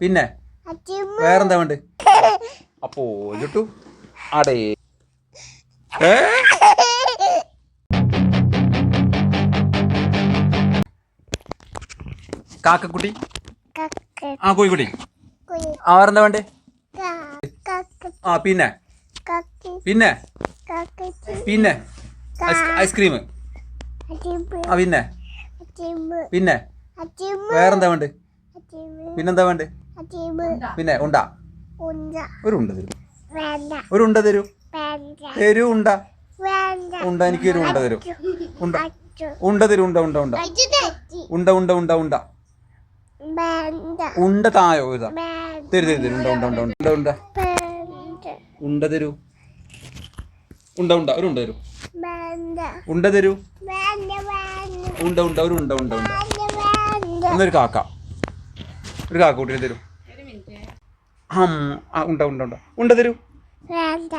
പിന്നെ? വേറെന്താ വേണ്ട? അപ്പോ കിട്ടു അടേ? കാക്കക്കുട്ടി? കക്ക ആ കോഴിക്കുട്ടി. ആ വേറെന്താ വേണ്ടേ? ആ പിന്നെ? പിന്നെ? പിന്നെ? ഐസ്ക്രീം. ആ പിന്നെ? പിന്നെ? വേറെന്താ വേണ്ട? പിന്നെന്താ വേണ്ടേ പിന്നെ ഉണ്ടാ ഉണ്ട ഒരു ഉണ്ട തരൂ ഒരു ഉണ്ട തരൂ വേണ്ട തരൂ ഉണ്ട ഉണ്ട എനിക്ക് ഒരു ഉണ്ട തരൂ ഉണ്ട ഉണ്ട തരൂ ഉണ്ട ഉണ്ട ഉണ്ട ഉണ്ട ഉണ്ട ഉണ്ട ഉണ്ട ഉണ്ട തായോ ഇതാ തരൂ തരൂ തരൂ ഉണ്ട ഉണ്ട ഉണ്ട ഉണ്ട ഉണ്ട ഉണ്ട തരൂ ഉണ്ട ഉണ്ട ഒരു ഉണ്ട തരൂ ഉണ്ട തരൂ ഉണ്ട ഉണ്ട ഒരു ഉണ്ട ഉണ്ട ഉണ്ട എന്നൊരു കാക്ക ഒരു കാക്കൂട്ടിന് തരൂ. ഹം ആ ഉണ്ട ഉണ്ട ഉണ്ട. ഉണ്ട തരൂ.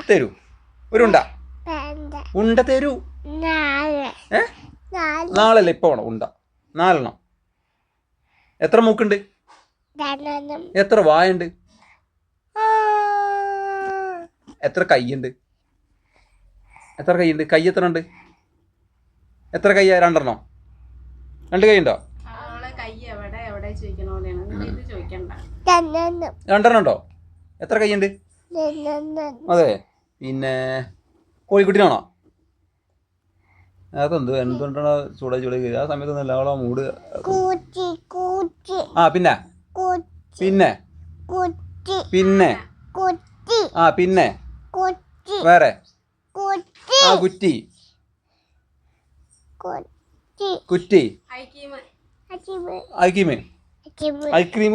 തരൂ. ഒരു ഉണ്ട. ഉണ്ട തരൂ. ഏ? നാളല്ലേ ഇപ്പൊ വേണം ഉണ്ട. നാലെണ്ണം. എത്ര മൂക്കുണ്ട്? എത്ര വായുണ്ട്? എത്ര കൈയുണ്ട്? എത്ര കൈയുണ്ട്? കൈ എത്ര ഉണ്ട്? എത്ര കൈ രണ്ടെണ്ണോ? രണ്ട് കൈ ഉണ്ടോ അവളെ കൈ എവിടെ എവിടെ ചോദിക്കണ പോലെയാണ് നിങ്ങൾ ഇത് ചോദിക്കണ്ട. രണ്ടെണ്ണം രണ്ടെണ്ണം ഉണ്ടോ? എത്ര കൈയുണ്ട് അതെ. പിന്നെ കോഴിക്കുട്ടിനാണോ? അതെന്ത് എന്തുകൊണ്ടാണ് ചൂടാ ചൂടി ആ സമയത്ത് നല്ല മൂട്. കൂച്ചി കൂച്ചി. ആ പിന്നെ? കൂച്ചി. പിന്നെ? കുച്ചി. പിന്നെ? കുച്ചി ആ പിന്നെ? കുച്ചി വേറെ? കുച്ചി ആ കുറ്റി. കുച്ചി കുറ്റി. അച്ചിമ്മ ഐസ്ക്രീം.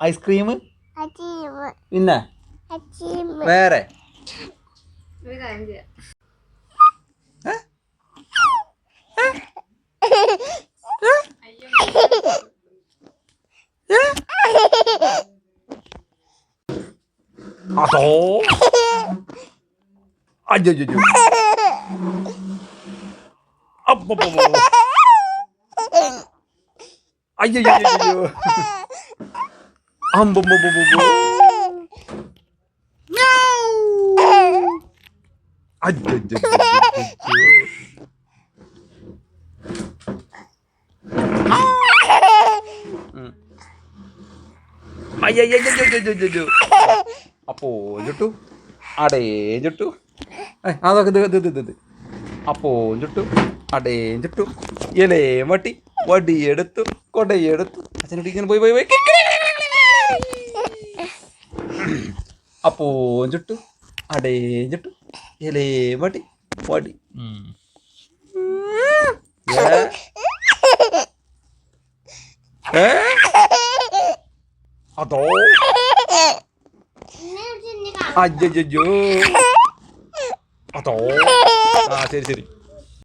Ice cream. പിന്നെ? വേറെ? ഏ? അയ്യോ അതോ? അയ്യോ അപ്പൊ അയ്യോ അമ്പോ അയ്യോ അപ്പോ ചുട്ടു അടേ ചുട്ടു അതൊക്കെ ഇത് ഇത് ഇത് അപ്പോ ചുട്ടു അടേ ചുട്ടു ഇലേ വട്ടി വടിയെടുത്തു കൊടയെടുത്തു അച്ഛനോട് ഇങ്ങനെ പോയി പോയി പോയി. അപ്പോ ചുട്ടു അടേ ചുട്ടു ഇലേ വടി വടി? അതോ? അയ്യോ അതോ? ആ ശരി ശരി.